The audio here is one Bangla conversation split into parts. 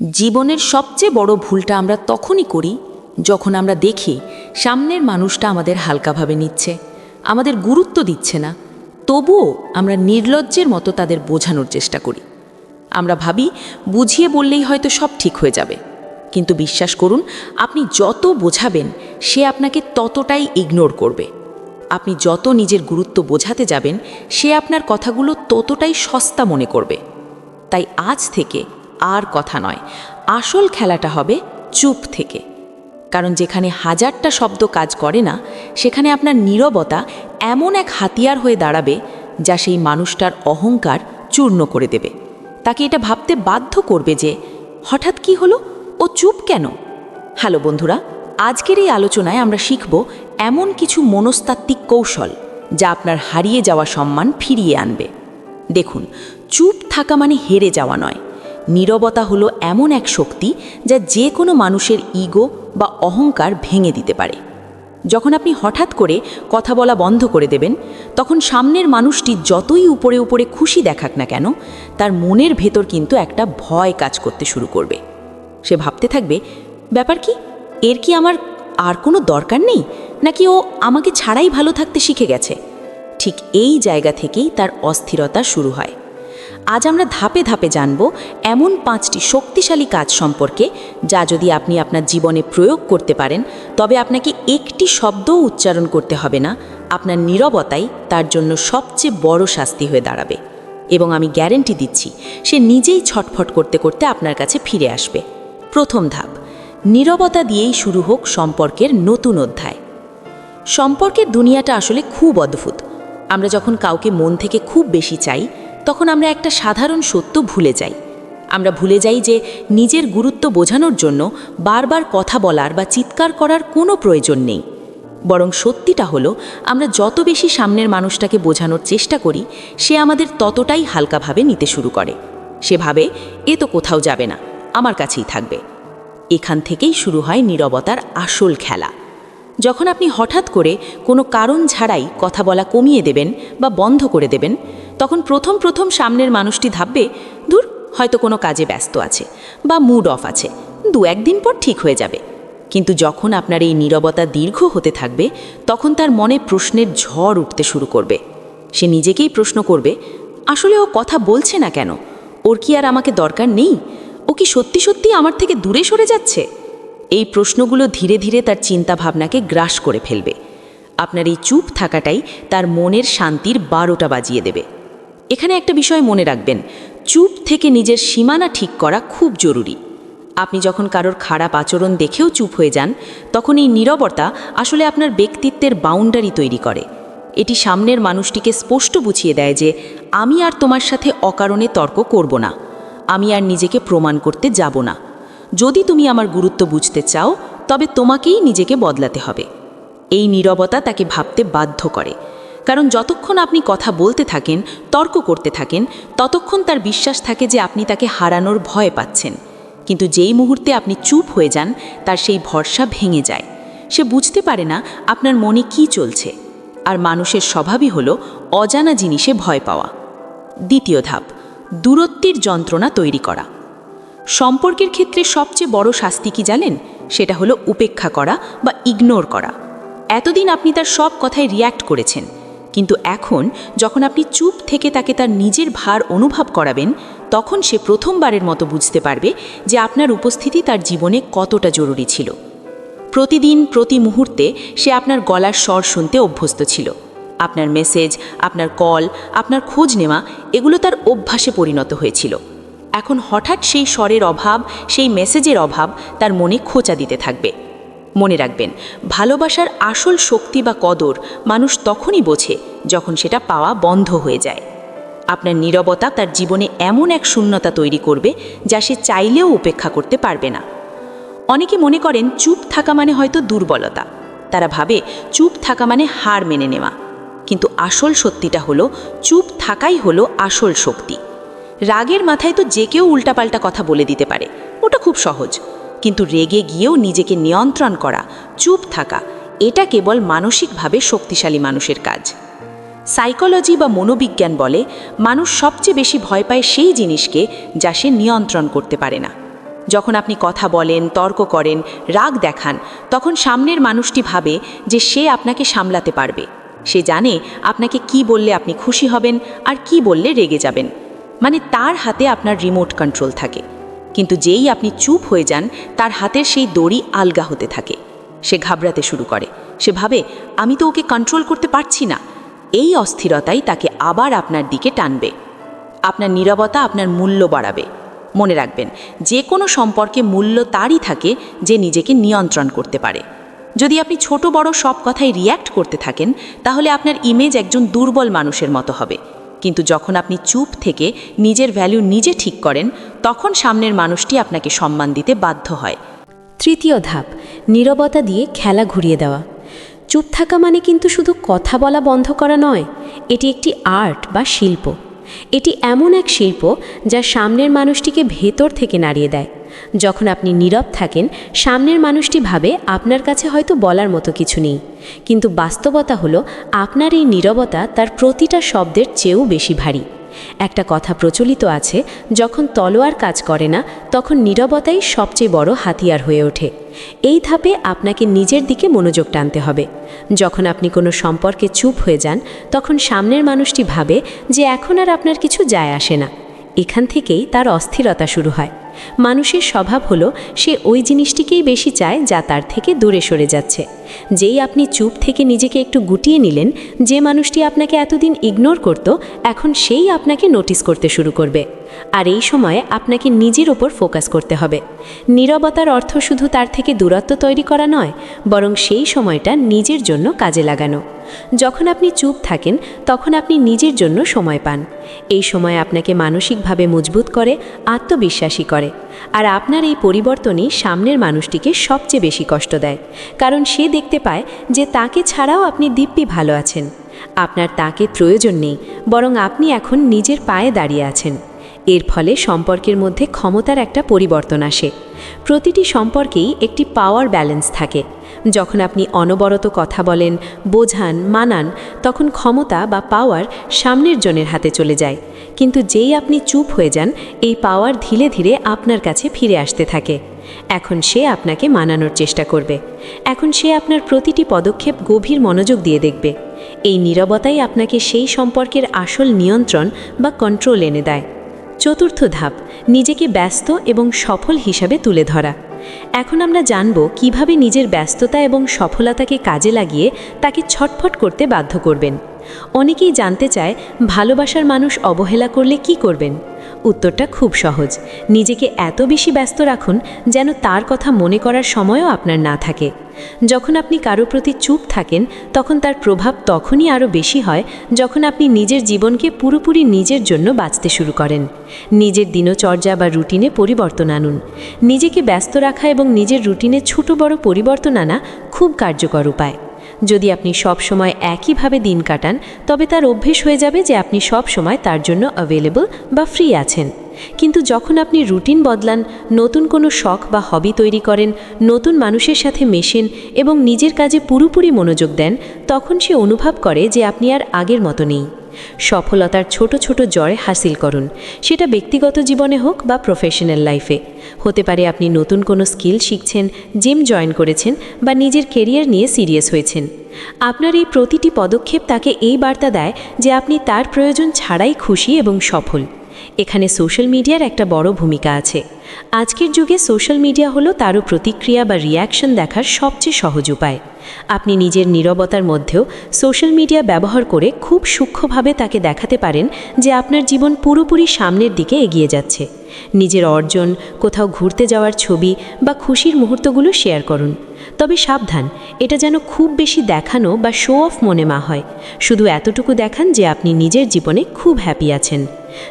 জীবনের সবচেয়ে বড় ভুলটা আমরা তখনই করি যখন আমরা দেখি সামনের মানুষটা আমাদের হালকাভাবে নিচ্ছে, আমাদের গুরুত্ব দিচ্ছে না, তবুও আমরা নির্লজ্জের মতো তাদের বোঝানোর চেষ্টা করি। আমরা ভাবি, বুঝিয়ে বললেই হয়তো সব ঠিক হয়ে যাবে। কিন্তু বিশ্বাস করুন, আপনি যত বোঝাবেন, সে আপনাকে ততটাই ইগনোর করবে। আপনি যত নিজের গুরুত্ব বোঝাতে যাবেন, সে আপনার কথাগুলো ততটাই সস্তা মনে করবে। তাই আজ থেকে আর কথা নয়। আসল খেলাটা হবে চুপ থেকে। কারণ যেখানে হাজারটা শব্দ কাজ করে না, সেখানে আপনার নীরবতা এমন এক হাতিয়ার হয়ে দাঁড়াবে যা সেই মানুষটার অহংকার চূর্ণ করে দেবে। তাকে এটা ভাবতে বাধ্য করবে যে, হঠাৎ কি হলো? ও চুপ কেন? হ্যালো বন্ধুরা, আজকের এই আলোচনায় আমরা শিখব এমন কিছু মনস্তাত্ত্বিক কৌশল যা আপনার হারিয়ে যাওয়া সম্মান ফিরিয়ে আনবে। দেখুন, চুপ থাকা মানে হেরে যাওয়া নয়। নীরবতা হলো এমন এক শক্তি যা যে কোনো মানুষের ইগো বা অহংকার ভেঙে দিতে পারে। যখন আপনি হঠাৎ করে কথা বলা বন্ধ করে দেবেন, তখন সামনের মানুষটি যতই উপরে উপরে খুশি দেখাক না কেন, তার মনের ভেতর কিন্তু একটা ভয় কাজ করতে শুরু করবে। সে ভাবতে থাকবে, ব্যাপার কি? এর কি আমার আর কোনো দরকার নেই? নাকি ও আমাকে ছাড়াই ভালো থাকতে শিখে গেছে? ঠিক এই জায়গা থেকেই তার অস্থিরতা শুরু হয়। আজ আমরা ধাপে ধাপে জানব এমন পাঁচটি শক্তিশালী কাজ সম্পর্কে, যা যদি আপনি আপনার জীবনে প্রয়োগ করতে পারেন, তবে আপনাকে একটি শব্দও উচ্চারণ করতে হবে না। আপনার নীরবতাই তার জন্য সবচেয়ে বড় শাস্তি হয়ে দাঁড়াবে। এবং আমি গ্যারেন্টি দিচ্ছি, সে নিজেই ছটফট করতে করতে আপনার কাছে ফিরে আসবে। প্রথম ধাপ, নীরবতা দিয়েই শুরু হোক সম্পর্কের নতুন অধ্যায়। সম্পর্কের দুনিয়াটা আসলে খুব অদ্ভুত। আমরা যখন কাউকে মন থেকে খুব বেশি চাই তখন আমরা একটা সাধারণ সত্য ভুলে যাই। আমরা ভুলে যাই যে নিজের গুরুত্ব বোঝানোর জন্য বারবার কথা বলার বা চিৎকার করার কোনো প্রয়োজন নেই। বরং সত্যিটা হলো, আমরা যত বেশি সামনের মানুষটাকে বোঝানোর চেষ্টা করি, সে আমাদের ততটাই হালকাভাবে নিতে শুরু করে। সে ভাবে, এ তো কোথাও যাবে না, আমার কাছেই থাকবে। এখান থেকেই শুরু হয় নীরবতার আসল খেলা। যখন আপনি হঠাৎ করে কোনো কারণ ছাড়াই কথা বলা কমিয়ে দেবেন বা বন্ধ করে দেবেন, তখন প্রথম প্রথম সামনের মানুষটি ভাববে দূর হয়তো কোনো কাজে ব্যস্ত আছে বা মুড অফ আছে, দু একদিন পর ঠিক হয়ে যাবে। কিন্তু যখন আপনার এই নীরবতা দীর্ঘ হতে থাকবে, তখন তার মনে প্রশ্নের ঝড় উঠতে শুরু করবে। সে নিজেকেই প্রশ্ন করবে, আসলে ও কথা বলছে না কেন? ওর কি আর আমাকে দরকার নেই? ও কি সত্যি সত্যি আমার থেকে দূরে সরে যাচ্ছে? এই প্রশ্নগুলো ধীরে ধীরে তার চিন্তা ভাবনাকে গ্রাস করে ফেলবে। আপনার এই চুপ থাকাটাই তার মনের শান্তির বারোটা বাজিয়ে দেবে। এখানে একটা বিষয় মনে রাখবেন, চুপ থেকে নিজের সীমানা ঠিক করা খুব জরুরি। আপনি যখন কারোর খারাপ আচরণ দেখেও চুপ হয়ে যান, তখন এই নীরবতা আসলে আপনার ব্যক্তিত্বের বাউন্ডারি তৈরি করে। এটি সামনের মানুষটিকে স্পষ্ট বুঝিয়ে দেয় যে, আমি আর তোমার সাথে অকারণে তর্ক করব না। আমি আর নিজেকে প্রমাণ করতে যাব না। যদি তুমি আমার গুরুত্ব বুঝতে চাও, তবে তোমাকেই নিজেকে বদলাতে হবে। এই নীরবতা তাকে ভাবতে বাধ্য করে। কারণ যতক্ষণ আপনি কথা বলতে থাকেন, তর্ক করতে থাকেন, ততক্ষণ তার বিশ্বাস থাকে যে আপনি তাকে হারানোর ভয় পাচ্ছেন। কিন্তু যেই মুহূর্তে আপনি চুপ হয়ে যান, তার সেই ভরসা ভেঙে যায়। সে বুঝতে পারে না আপনার মনে কি চলছে। আর মানুষের স্বভাবই হলো অজানা জিনিসে ভয় পাওয়া। দ্বিতীয় ধাপ, দূরত্বের যন্ত্রণা তৈরি করা। সম্পর্কের ক্ষেত্রে সবচেয়ে বড় শাস্তি কি জানেন? সেটা হলো উপেক্ষা করা বা ইগনোর করা। এতদিন আপনি তার সব কথায় রিয়্যাক্ট করেছেন। কিন্তু এখন যখন আপনি চুপ থেকে তাকে তার নিজের ভার অনুভব করাবেন, তখন সে প্রথমবারের মতো বুঝতে পারবে যে আপনার উপস্থিতি তার জীবনে কতটা জরুরি ছিল। প্রতিদিন, প্রতি মুহূর্তে সে আপনার গলার স্বর শুনতে অভ্যস্ত ছিল। আপনার মেসেজ আপনার কল আপনার খোঁজ নেওয়া, এগুলো তার অভ্যাসে পরিণত হয়েছিল। এখন হঠাৎ সেই স্বরের অভাব, সেই মেসেজের অভাব তার মনে খোঁচা দিতে থাকবে। মনে রাখবেন, ভালোবাসার আসল শক্তি বা কদর মানুষ তখনই বোঝে যখন সেটা পাওয়া বন্ধ হয়ে যায়। আপনার নীরবতা তার জীবনে এমন এক শূন্যতা তৈরি করবে যা সে চাইলেও উপেক্ষা করতে পারবে না। অনেকে মনে করেন, চুপ থাকা মানে হয়তো দুর্বলতা। তারা ভাবে, চুপ থাকা মানে হার মেনে নেওয়া। কিন্তু আসল সত্যিটা হলো, চুপ থাকাই হলো আসল শক্তি। রাগের মাথায় তো যে কেউ উল্টাপাল্টা কথা বলে দিতে পারে। ওটা খুব সহজ। কিন্তু রেগে গিয়েও নিজেকে নিয়ন্ত্রণ করা, চুপ থাকা, এটা কেবল মানসিকভাবে শক্তিশালী মানুষের কাজ। সাইকোলজি বা মনোবিজ্ঞান বলে, মানুষ সবচেয়ে বেশি ভয় পায় সেই জিনিসকে যা সে নিয়ন্ত্রণ করতে পারে না। যখন আপনি কথা বলেন, তর্ক করেন, রাগ দেখান, তখন সামনের মানুষটি ভাবে যে সে আপনাকে সামলাতে পারবে। সে জানে আপনাকে কি বললে আপনি খুশি হবেন আর কি বললে রেগে যাবেন। মানে তার হাতে আপনার রিমোট কন্ট্রোল থাকে। কিন্তু যেই আপনি চুপ হয়ে যান, তার হাতের সেই দড়ি আলগা হতে থাকে। সে ঘাবড়াতে শুরু করে। সে ভাবে, আমি তো ওকে কন্ট্রোল করতে পারছি না। এই অস্থিরতাই তাকে আবার আপনার দিকে টানবে। আপনার নীরবতা আপনার মূল্য বাড়াবে। মনে রাখবেন যে কোনো সম্পর্কে মূল্য তারই থাকে যে নিজেকে নিয়ন্ত্রণ করতে পারে। যদি আপনি ছোট বড় সব কথায় রিয়্যাক্ট করতে থাকেন, তাহলে আপনার ইমেজ একজন দুর্বল মানুষের মতো হবে। কিন্তু যখন আপনি চুপ থেকে নিজের ভ্যালু নিজে ঠিক করেন, তখন সামনের মানুষটি আপনাকে সম্মান দিতে বাধ্য হয়। তৃতীয় ধাপ, নীরবতা দিয়ে খেলা ঘুরিয়ে দেওয়া। চুপ থাকা মানে কিন্তু শুধু কথা বলা বন্ধ করা নয়, এটি একটি আর্ট বা শিল্প। এটি এমন এক শিল্প যা সামনের মানুষটিকে ভেতর থেকে নাড়িয়ে দেয়। যখন আপনি নীরব থাকেন, সামনের মানুষটি ভাবে আপনার কাছে হয়তো বলার মতো কিছু নেই। কিন্তু বাস্তবতা হলো, আপনার এই নীরবতা তার প্রতিটা শব্দের চেয়েও বেশি ভারী। একটা কথা প্রচলিত আছে, যখন তলোয়ার কাজ করে না, তখন নীরবতাই সবচেয়ে বড় হাতিয়ার হয়ে ওঠে। এই ধাপে আপনাকে নিজের দিকে মনোযোগ টানতে হবে। যখন আপনি কোনো সম্পর্কে চুপ হয়ে যান, তখন সামনের মানুষটি ভাবে যে এখন আর আপনার কিছু যায় আসে না। এখান থেকেই তার অস্থিরতা শুরু হয়। মানুষের স্বভাব হলো, সে ওই জিনিসটিকেই বেশি চায় যা তার থেকে দূরে সরে যাচ্ছে। যেই আপনি চুপ থেকে নিজেকে একটু গুটিয়ে নিলেন, যে মানুষটি আপনাকে এতদিন ইগনোর করত, এখন সেই আপনাকে নোটিস করতে শুরু করবে। আর এই সময়ে আপনাকে নিজের ওপর ফোকাস করতে হবে। নীরবতার অর্থ শুধু তার থেকে দূরত্ব তৈরি করা নয়, বরং সেই সময়টা নিজের জন্য কাজে লাগানো। যখন আপনি চুপ থাকেন, তখন আপনি নিজের জন্য সময় পান। এই সময় আপনাকে মানসিকভাবে মজবুত করে, আত্মবিশ্বাসী করে। আর আপনার এই পরিবর্তনই সামনের মানুষটিকে সবচেয়ে বেশি কষ্ট দেয়। কারণ সে দেখতে পায় যে তাকে ছাড়াও আপনি দিব্যি ভালো আছেন। আপনার তাকে প্রয়োজন নেই, বরং আপনি এখন নিজের পায়ে দাঁড়িয়ে আছেন। এর ফলে সম্পর্কের মধ্যে ক্ষমতার একটা পরিবর্তন আসে। প্রতিটি সম্পর্কেই একটি পাওয়ার ব্যালেন্স থাকে। যখন আপনি অনবরত কথা বলেন, বোঝান, মানান, তখন ক্ষমতা বা পাওয়ার সামনের জনের হাতে চলে যায়। কিন্তু যেই আপনি চুপ হয়ে যান, এই পাওয়ার ধীরে ধীরে আপনার কাছে ফিরে আসতে থাকে। এখন সে আপনাকে মানানোর চেষ্টা করবে। এখন সে আপনার প্রতিটি পদক্ষেপ গভীর মনোযোগ দিয়ে দেখবে। এই নীরবতাই আপনাকে সেই সম্পর্কের আসল নিয়ন্ত্রণ বা কন্ট্রোল এনে দেয়। চতুর্থ ধাপ, নিজেকে ব্যস্ত এবং সফল হিসাবে তুলে ধরা। এখন আমরা জানব কীভাবে নিজের ব্যস্ততা এবং সফলতাকে কাজে লাগিয়ে তাকে ছটফট করতে বাধ্য করবেন। অনেকেই জানতে চায়, ভালোবাসার মানুষ অবহেলা করলে কি করবেন? উত্তরটা খুব সহজ। নিজেকে এত বেশি ব্যস্ত রাখুন যেন তার কথা মনে করার সময়ও আপনার না থাকে। যখন আপনি কারও প্রতি চুপ থাকেন, তখন তার প্রভাব তখনই আরও বেশি হয় যখন আপনি নিজের জীবনকে পুরোপুরি নিজের জন্য বাঁচতে শুরু করেন। নিজের দিনচর্যা বা রুটিনে পরিবর্তন আনুন। নিজেকে ব্যস্ত রাখা এবং নিজের রুটিনে ছোট বড় পরিবর্তন আনা খুব কার্যকর উপায়। যদি আপনি সব সময় একইভাবে দিন কাটান, তবে তার অভ্যেস হয়ে যাবে যে আপনি সব সময় তার জন্য অ্যাভেলেবল বা ফ্রি আছেন। কিন্তু যখন আপনি রুটিন বদলান, নতুন কোনো শখ বা হবি তৈরি করেন, নতুন মানুষের সাথে মেশেন এবং নিজের কাজে পুরোপুরি মনোযোগ দেন, তখন সে অনুভব করে যে আপনি আর আগের মতো নেই। সফলতার ছোট ছোট জয় হাসিল করুন। সেটা ব্যক্তিগত জীবনে হোক বা প্রফেশনাল লাইফে হতে পারে আপনি নতুন কোনো স্কিল শিখছেন জিম জয়েন করেছেন বা নিজের কেরিয়ার নিয়ে সিরিয়াস হয়েছেন। আপনার এই প্রতিটি পদক্ষেপ তাকে এই বার্তা দেয় যে আপনি তার প্রয়োজন ছাড়াই খুশি এবং সফল। এখানে সোশ্যাল মিডিয়ার একটা বড় ভূমিকা আছে। আজকের যুগে সোশ্যাল মিডিয়া হলো তারও প্রতিক্রিয়া বা রিয়াকশন দেখার সবচেয়ে সহজ উপায়। আপনি নিজের নীরবতার মধ্যেও সোশ্যাল মিডিয়া ব্যবহার করে খুব সূক্ষ্মভাবে তাকে দেখাতে পারেন যে আপনার জীবন পুরোপুরি সামনের দিকে এগিয়ে যাচ্ছে। নিজের অর্জন, কোথাও ঘুরতে যাওয়ার ছবি বা খুশির মুহূর্তগুলো শেয়ার করুন। তবে সাবধান, এটা যেন খুব বেশি দেখানো বা শো অফ মনে মা হয়। শুধু এতটুকু দেখান যে আপনি নিজের জীবনে খুব হ্যাপি আছেন।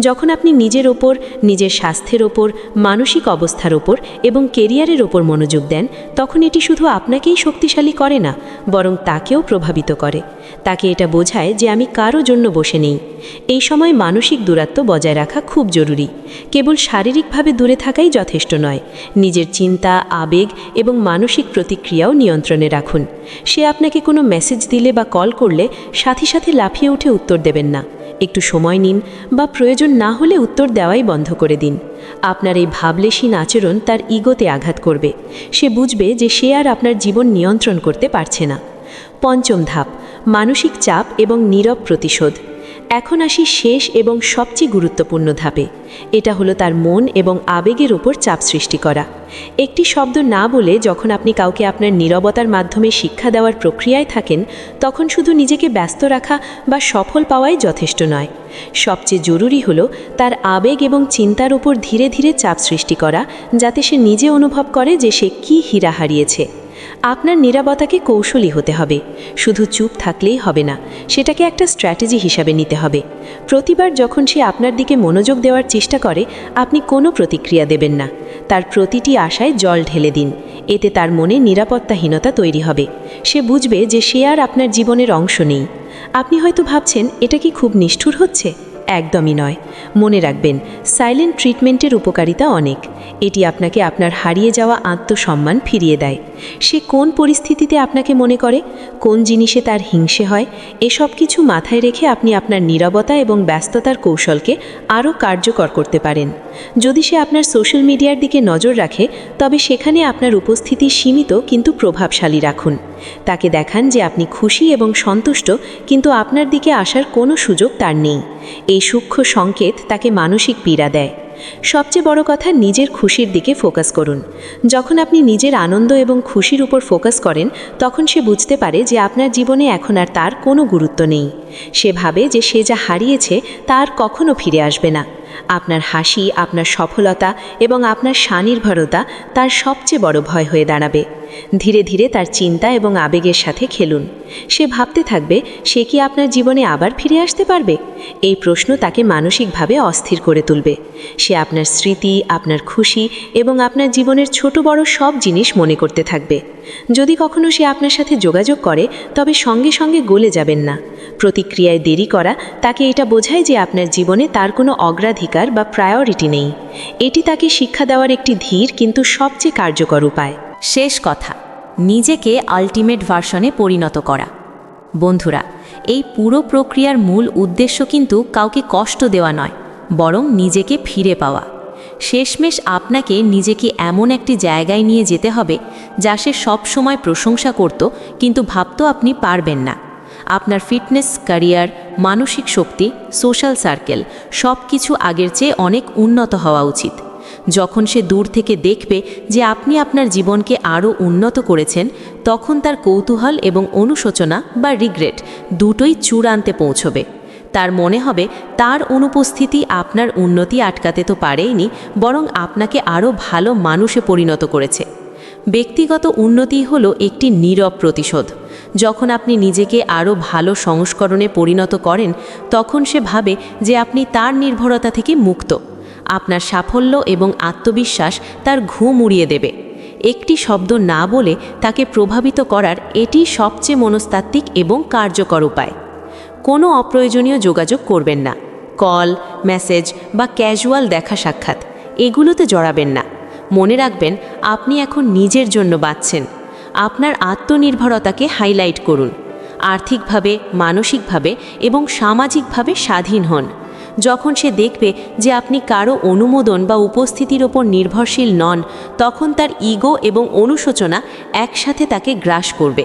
যখন আপনি নিজের ওপর, নিজের স্বাস্থ্যের ওপর, মানসিক অবস্থার ওপর এবং কেরিয়ারের ওপর মনোযোগ দেন, তখন এটি শুধু আপনাকেই শক্তিশালী করে না, বরং তাকেও প্রভাবিত করে। তাকে এটা বোঝায় যে আমি কারও জন্য বসে নেই। এই সময় মানসিক দূরত্ব বজায় রাখা খুব জরুরি। কেবল শারীরিকভাবে দূরে থাকাই যথেষ্ট নয়। নিজের চিন্তা, আবেগ এবং মানসিক প্রতিক্রিয়াও নিয়ন্ত্রণে রাখুন। সে আপনাকে কোনো মেসেজ দিলে বা কল করলে সাথে সাথে লাফিয়ে উঠে উত্তর দেবেন না। একটু সময় নিন বা প্রয়োজন না হলে উত্তর দেওয়াই বন্ধ করে দিন। আপনার এই ভাবলেশীন আচরণ তার ইগোতে আঘাত করবে। সে বুঝবে যে সে আর আপনার জীবন নিয়ন্ত্রণ করতে পারছে না। পঞ্চম ধাপ, মানসিক চাপ এবং নীরব প্রতিশোধ। এখন আসি শেষ এবং সবচেয়ে গুরুত্বপূর্ণ ধাপে। এটা হলো তার মন এবং আবেগের ওপর চাপ সৃষ্টি করা। একটি শব্দ না বলে যখন আপনি কাউকে আপনার নীরবতার মাধ্যমে শিক্ষা দেওয়ার প্রক্রিয়ায় থাকেন, তখন শুধু নিজেকে ব্যস্ত রাখা বা সফল পাওয়াই যথেষ্ট নয়। সবচেয়ে জরুরি হলো তার আবেগ এবং চিন্তার উপর ধীরে ধীরে চাপ সৃষ্টি করা, যাতে সে নিজে অনুভব করে যে সে কী হীরা হারিয়েছে। আপনার নিরাপত্তাকে কৌশলী হতে হবে। শুধু চুপ থাকলেই হবে না, সেটাকে একটা স্ট্র্যাটেজি হিসাবে নিতে হবে। প্রতিবার যখন সে আপনার দিকে মনোযোগ দেওয়ার চেষ্টা করে, আপনি কোনো প্রতিক্রিয়া দেবেন না। তার প্রতিটি আশায় জল ঢেলে দিন। এতে তার মনে নিরাপত্তাহীনতা তৈরি হবে। সে বুঝবে যে সে আর আপনার জীবনের অংশ নেই। আপনি হয়তো ভাবছেন, এটা কি খুব নিষ্ঠুর হচ্ছে? একদমই নয়। মনে রাখবেন সাইলেন্ট ট্রিটমেন্টের উপকারিতা অনেক। এটি আপনাকে আপনার হারিয়ে যাওয়া আত্মসম্মান ফিরিয়ে দেয়। সে কোন পরিস্থিতিতে আপনাকে মনে করে? কোন জিনিসে তার হিংসে হয়? এসব কিছু মাথায় রেখে আপনি আপনার নীরবতা এবং ব্যস্ততার কৌশলকে আরও কার্যকর করতে পারেন। যদি সে আপনার সোশ্যাল মিডিয়ার দিকে নজর রাখে, তবে সেখানে আপনার উপস্থিতি সীমিত কিন্তু প্রভাবশালী রাখুন। তাকে দেখান যে আপনি খুশি এবং সন্তুষ্ট, কিন্তু আপনার দিকে আসার কোনো সুযোগ তার নেই। এই সূক্ষ্ম সংকেত তাকে মানসিক পীড়া দেয়। সবচেয়ে বড় কথা নিজের খুশির দিকে ফোকাস করুন। যখন আপনি নিজের আনন্দ এবং খুশির উপর ফোকাস করেন, তখন সে বুঝতে পারে যে আপনার জীবনে এখন আর তার কোনো গুরুত্ব নেই। সে ভাবে যে সে যা হারিয়েছে, তার কখনো ফিরে আসবে না। আপনার হাসি, আপনার সফলতা এবং আপনার স্বনির্ভরতা তার সবচেয়ে বড় ভয় হয়ে দাঁড়াবে। ধীরে ধীরে তার চিন্তা এবং আবেগের সাথে খেলুন। সে ভাবতে থাকবে, সে কি আপনার জীবনে আবার ফিরে আসতে পারবে? এই প্রশ্ন তাকে মানসিকভাবে অস্থির করে তুলবে। সে আপনার স্মৃতি, আপনার খুশি এবং আপনার জীবনের ছোট বড় সব জিনিস মনে করতে থাকবে। যদি কখনো সে আপনার সাথে যোগাযোগ করে, তবে সঙ্গে সঙ্গে গলে যাবেন না। প্রতিক্রিয়ায় দেরি করা, তাকে এটা বোঝায় যে আপনার জীবনে তার কোনো অগ্রাধিকার বা প্রায়োরিটি নেই। এটি তাকে শিক্ষা দেওয়ার একটি ধীর কিন্তু সবচেয়ে কার্যকর উপায়। শেষ কথা, নিজেকে আলটিমেট ভার্সনে পরিণত করা। বন্ধুরা, এই পুরো প্রক্রিয়ার মূল উদ্দেশ্য কিন্তু কাউকে কষ্ট দেওয়া নয়, বরং নিজেকে ফিরে পাওয়া। শেষমেশ আপনাকে নিজেকে এমন একটি জায়গায় নিয়ে যেতে হবে, যা সে সবসময় প্রশংসা করত, কিন্তু ভাবত আপনি পারবেন না। আপনার ফিটনেস ক্যারিয়ার মানসিক শক্তি সোশ্যাল সার্কেল সব কিছু আগের চেয়ে অনেক উন্নত হওয়া উচিত। যখন সে দূর থেকে দেখবে যে আপনি আপনার জীবনকে আরও উন্নত করেছেন, তখন তার কৌতূহল এবং অনুশোচনা বা রিগ্রেট দুটোই চূড়ান্তে পৌঁছবে। তার মনে হবে, তার অনুপস্থিতি আপনার উন্নতি আটকাতে তো পারেইনি, বরং আপনাকে আরও ভালো মানুষে পরিণত করেছে। ব্যক্তিগত উন্নতি হল একটি নীরব প্রতিশোধ। যখন আপনি নিজেকে আরও ভালো সংস্করণে পরিণত করেন, তখন সে ভাবে যে আপনি তার নির্ভরতা থেকে মুক্ত। আপনার সাফল্য এবং আত্মবিশ্বাস তার ঘুম উড়িয়ে দেবে। একটি শব্দ না বলে তাকে প্রভাবিত করার এটি সবচেয়ে মনস্তাত্ত্বিক এবং কার্যকর উপায়। কোনো অপ্রয়োজনীয় যোগাযোগ করবেন না। কল, মেসেজ বা ক্যাজুয়াল দেখা সাক্ষাৎ, এগুলোতে জড়াবেন না। মনে রাখবেন, আপনি এখন নিজের জন্য বাঁচছেন। আপনার আত্মনির্ভরতাকে হাইলাইট করুন। আর্থিকভাবে, মানসিকভাবে এবং সামাজিকভাবে স্বাধীন হন। যখন সে দেখবে যে আপনি কারও অনুমোদন বা উপস্থিতির ওপর নির্ভরশীল নন, তখন তার ইগো এবং অনুশোচনা একসাথে তাকে গ্রাস করবে।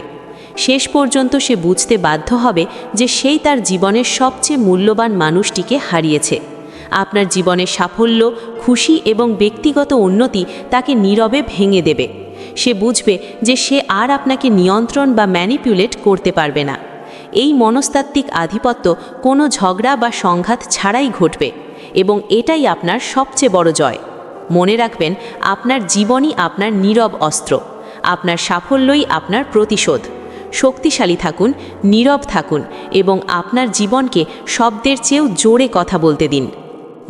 শেষ পর্যন্ত সে বুঝতে বাধ্য হবে যে সেই তার জীবনের সবচেয়ে মূল্যবান মানুষটিকে হারিয়েছে। আপনার জীবনের সাফল্য, খুশি এবং ব্যক্তিগত উন্নতি তাকে নীরবে ভেঙে দেবে। সে বুঝবে যে সে আর আপনাকে নিয়ন্ত্রণ বা ম্যানিপুলেট করতে পারবে না। এই মনস্তাত্ত্বিক আধিপত্য কোনো ঝগড়া বা সংঘাত ছাড়াই ঘটবে এবং এটাই আপনার সবচেয়ে বড় জয়। মনে রাখবেন, আপনার জীবনই আপনার নীরব অস্ত্র, আপনার সাফল্যই আপনার প্রতিশোধ। শক্তিশালী থাকুন, নীরব থাকুন এবং আপনার জীবনকে শব্দের চেয়েও জোরে কথা বলতে দিন।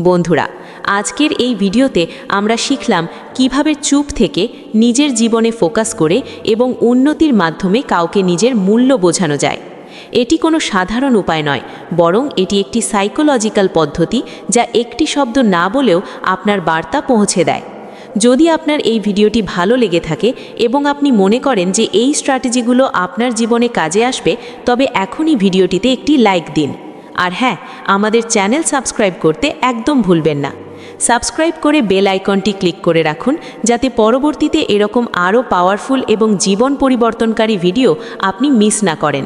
বন্ধুরা, আজকের এই ভিডিওতে আমরা শিখলাম কীভাবে চুপ থেকে নিজের জীবনে ফোকাস করে এবং উন্নতির মাধ্যমে কাউকে নিজের মূল্য বোঝানো যায়। এটি কোনো সাধারণ উপায় নয়, বরং এটি একটি সাইকোলজিক্যাল পদ্ধতি যা একটি শব্দ না বলেও আপনার বার্তা পৌঁছে দেয়। যদি আপনার এই ভিডিওটি ভালো লেগে থাকে এবং আপনি মনে করেন যে এই স্ট্র্যাটেজিগুলো আপনার জীবনে কাজে আসবে, তবে এখনই ভিডিওটিতে একটি লাইক দিন। আর হ্যাঁ আমাদের চ্যানেল সাবস্ক্রাইব করতে একদম ভুলবেন না। সাবস্ক্রাইব করে বেল আইকনটি ক্লিক করে রাখুন, যাতে পরবর্তীতে এরকম আরও পাওয়ারফুল এবং জীবন পরিবর্তনকারী ভিডিও আপনি মিস না করেন।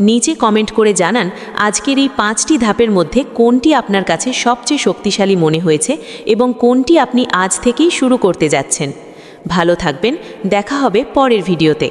নিচে কমেন্ট করে জানান, আজকের এই পাঁচটি ধাপের মধ্যে কোনটি আপনার কাছে সবচেয়ে শক্তিশালী মনে হয়েছে এবং কোনটি আপনি আজ থেকেই শুরু করতে যাচ্ছেন। ভালো থাকবেন, দেখা হবে পরের ভিডিওতে।